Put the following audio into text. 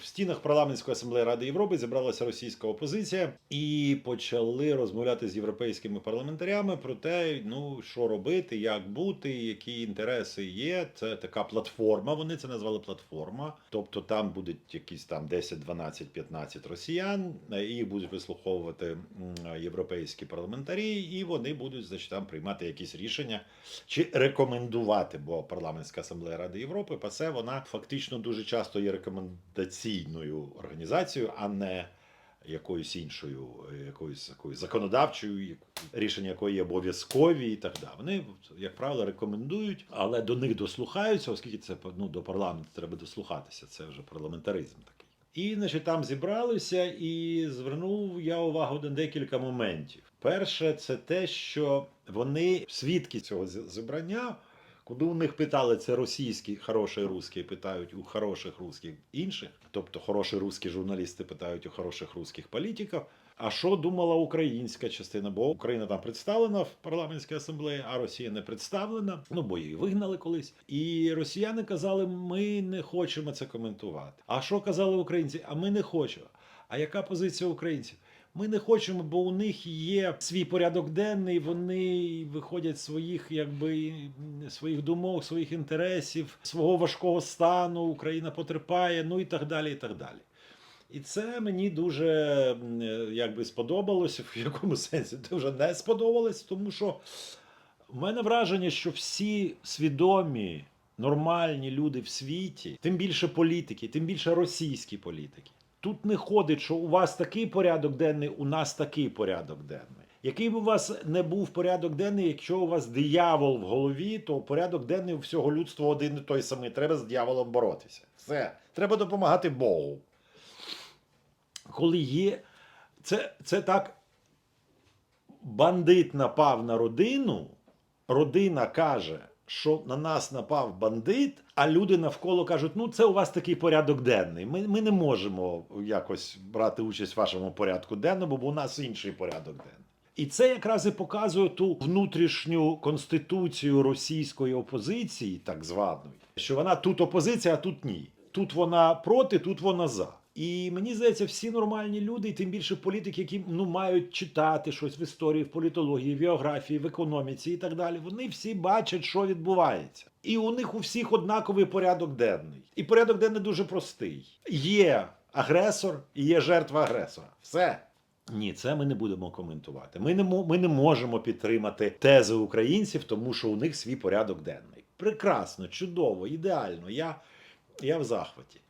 в стінах парламентської асамблеї Ради Європи зібралася російська опозиція і почали розмовляти з європейськими парламентарями про те, ну що робити, як бути, які інтереси є. Це така платформа. Вони це назвали платформа. Тобто там будуть якісь там 10, 12, 15 росіян, е, їх будуть вислуховувати європейські парламентарі, і вони будуть значить, там приймати якісь рішення чи рекомендувати, бо парламентська асамблея Ради Європи ПАСЕ, вона фактично дуже часто є рекомендаційною організацією, а не якоюсь іншою, е, якоюсь якоюсь законодавчою, рішення якої є обов'язкові і так далі. Вони, як правило, рекомендують, але до них дослухаються, оскільки це ну, до парламенту треба дослухатися. Це вже парламентаризм такий. І значить, там зібралися, і звернув я увагу на декілька моментів. Перше, це те, що вони свідки цього зібрання. Куди у них питали, це російські хороші русські питають у хороших русських інших, тобто хороші русські журналісти питають у хороших русських політиків. А що думала українська частина? Бо Україна там представлена в парламентській асамблеї, а Росія не представлена. Ну бо її вигнали колись. І росіяни казали, ми не хочемо це коментувати. А що казали українці? А ми не хочемо. А яка позиція українців? Ми не хочемо, бо у них є свій порядок денний. Вони виходять своїх, якби своїх думок, своїх інтересів, свого важкого стану. Україна потерпає, ну і так далі. І так далі. І це мені дуже якби сподобалося, в якому сенсі дуже не сподобалось, тому що в мене враження, що всі свідомі, нормальні люди в світі, тим більше політики, тим більше російські політики. Тут не ходить, що у вас такий порядок денний, у нас такий порядок денний. Який б у вас не був порядок денний, якщо у вас диявол в голові, то порядок денний у всього людства один і той самий. Треба з дияволом боротися. Все. Треба допомагати Богу. Коли є. Це, це так. Бандит напав на родину, родина каже, що на нас напав бандит, а люди навколо кажуть: ну це у вас такий порядок денний. Ми, ми не можемо якось брати участь в вашому порядку денному, бо у нас інший порядок денний. І це якраз і показує ту внутрішню конституцію російської опозиції, так званої, що вона тут опозиція, а тут ні. Тут вона проти, тут вона за. І мені здається, всі нормальні люди, і тим більше політики, які ну мають читати щось в історії, в політології, в географії, в економіці і так далі. Вони всі бачать, що відбувається. І у них у всіх однаковий порядок денний. І порядок денний дуже простий: є агресор і є жертва агресора. Все. Ні, це ми не будемо коментувати. Ми не, ми не можемо підтримати тези українців, тому що у них свій порядок денний. Прекрасно, чудово, ідеально. Я, я в захваті.